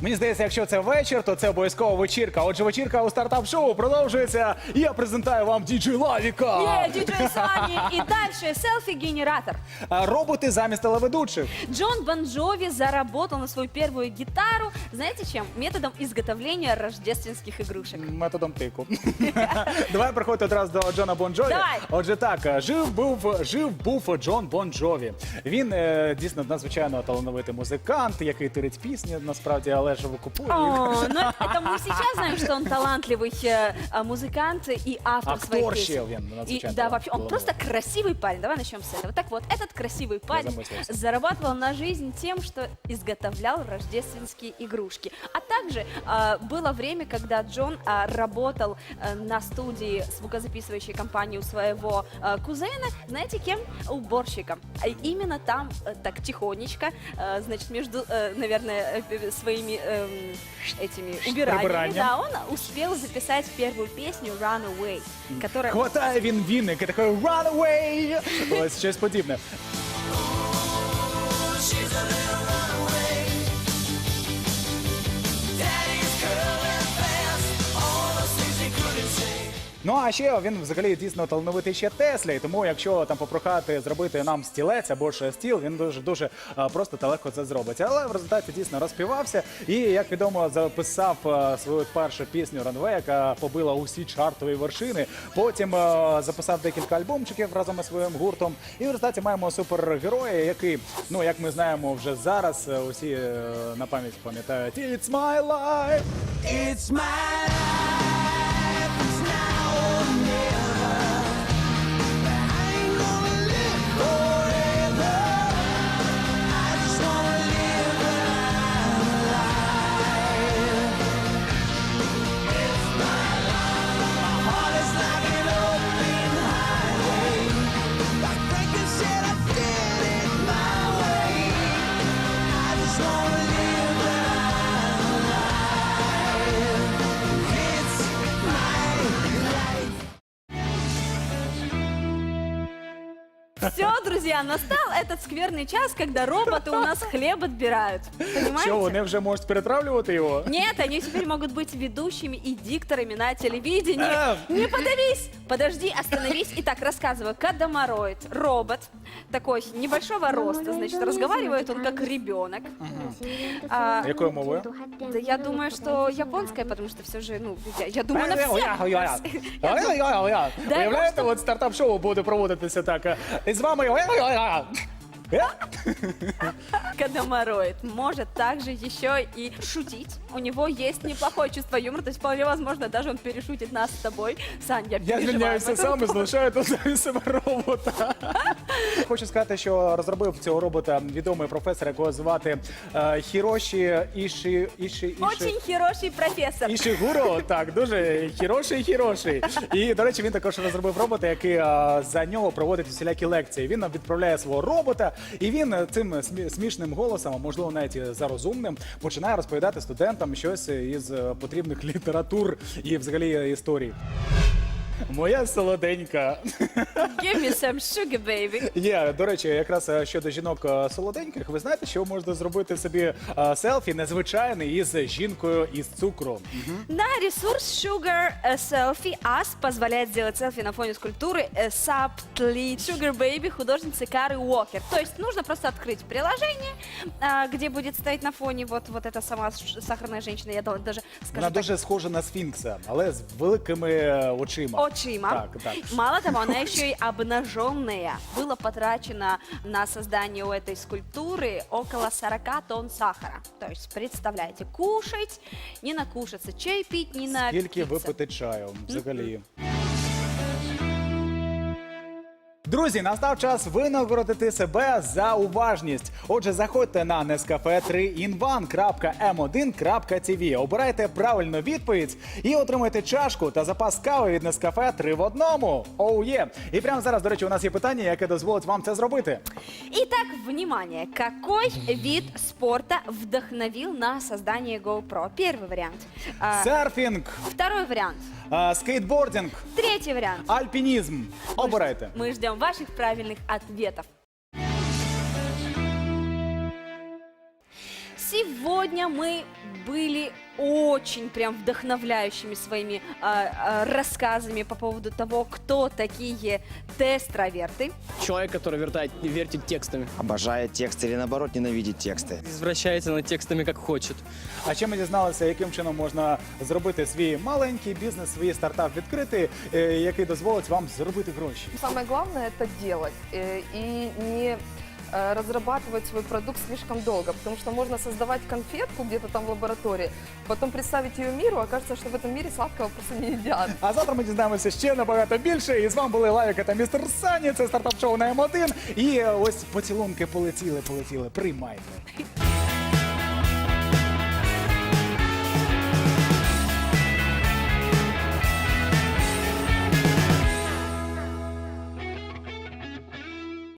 Мені здається, якщо це вечір, то це обов'язково вечірка. Отже, вечірка у стартап-шоу продовжується. І я презентую вам діджей Лавіка. Не, диджей Сани. И дальше селфи-генератор. А, Роботи замість телеведучих. Джон Бон Джови заработал на свою первую гитару, знаете чем? Методом изготовления рождественских игрушек. Методом тику. Давай приходити одразу до Джона Бон Джові. Давай. Отже, так, жив був жив був Джон Бон Джові. Він е, дійсно надзвичайно талановитий музикант, який тирить пісні, насправді, але ж викупує. їх. О, ну это мы сейчас знаем, что он талантливый э, э, музыкант и автор Актор своих ще песен. він И, надзвичайно да, вообще, он талановитий. просто красивый парень. Давай начнем с этого. Так вот, этот красивый парень замыслился. зарабатывал на жизнь тем, что изготовлял рождественские игрушки. А также э, было время, когда Джон э, работал э, на студии звукозаписывающей компании у своего э, кузена, знаете кем? Уборщиком. А именно там, э, так тихонечко, э, значит, между, э, наверное, э, своими эм, этими убираниями, Прибиранием. да, он успел записать первую песню Runaway, которая... Хватає він віник і такий run away! Ось щось подібне. She's a little Ну а ще він взагалі дійсно талановитий ще Тесля, і тому якщо там попрохати зробити нам стілець або ж стіл, він дуже дуже просто та легко це зробить. Але в результаті дійсно розпівався і, як відомо, записав свою першу пісню Runway, яка побила усі чартові вершини. Потім записав декілька альбомчиків разом із своїм гуртом. І в результаті маємо супергероя, який, ну як ми знаємо вже зараз, усі е, на пам'ять пам'ятають It's my life! It's my life. Все, друзья, настал этот скверный час, когда роботы у нас хлеб отбирают. Понимаете? Що вони вже можуть перетравлювати його? Нет, они теперь могут быть ведущими и дикторами на телевидении. Эм. Не подавись! Подожди, остановись. Итак, рассказываю. Кадамароид, робот, такой небольшого роста, значит, разговаривает он как ребенок. А, Якою мовою? да я думаю, что японская, потому что все же, ну, я, я думаю, на всех. Уявляєте, от стартап-шоу буде проводитися так. е, з вами. Е? Кадамароид может также еще и шутить. У него есть неплохое чувство юмора, то есть вполне возможно, даже он перешутит нас с тобой. Сань, я Я переживаю звільняюся этому сам і залишаю тут замість себе робота. Хочу сказати, що розробив цього робота відомий професор, якого звати е, Хіроші Іші Іші Іші. Очень хороший профессор. Ішигуро, так, дуже хіроший хіроший. І, до речі, він також розробив робота, який а, за нього проводить всілякі лекції. Він нам відправляє свого робота, і він е, цим смі- смішним голосом, а можливо навіть за зарозумним, починає розповідати студентам щось із е, потрібних літератур і взагалі історій. Моя солоденька. Give me some sugar, baby. Є, до речі, якраз е, щодо жінок е, солоденьких, ви знаєте, що можна зробити собі е, селфі незвичайний із жінкою із цукру. На ресурс Sugar э, Selfie Us позволяет сделать селфи на фоне скульптуры э, Subtly Sugar Baby художницы Кары Уокер. То есть нужно просто открыть приложение, а, где будет стоять на фоне вот, вот эта сама ш- сахарная женщина, я дал- даже скажу Вона так, дуже схожа на сфінкса, але з великими е, очима. Очима. Так, так. Мало того, она еще и обнаженная. Было потрачено на создание у этой скульптуры около 40 тонн сахара. То есть, представляете, кушать, не накушаться, чай пить, не на Скільки випити чаю взагалі. Друзі, настав час винагородити себе за уважність. Отже, заходьте на nescafe3in1.m1.tv, обирайте правильну відповідь і отримайте чашку та запас кави від Nescafe 3 в одному. Оу є! І прямо зараз, до речі, у нас є питання, яке дозволить вам це зробити. Итак, внимание, какой вид спорта вдохновил на создание GoPro? Первый вариант. А, Серфінг, Второй вариант. А, скейтбординг, Третий вариант. альпінізм. Обирайте. Мы ждем ваших правильных ответов. Сегодня мы были очень прям вдохновляющими своими а, а, рассказами по поводу того, кто такие тестроверты. Человек, который вертает, вертит текстами. Обожает тексты или наоборот ненавидит тексты. Извращается над текстами как хочет. А ще ми дізналися, яким чином можна зробити свій маленький бізнес, свій стартап відкрити, е, який дозволить вам заробити гроші. Самое главное это делать э, и не э, разрабатывать свой продукт слишком долго, потому что можно создавать конфетку где-то там в лаборатории, потом представить ее миру, окажется, что в этом мире сладкого просто не едят. А завтра ми дізнаємося ще набагато більше. І з вами були Лавіка та містер Сані. Це стартап шоу на М1. І ось поцілунки полетіли, полетіли. Приймайте.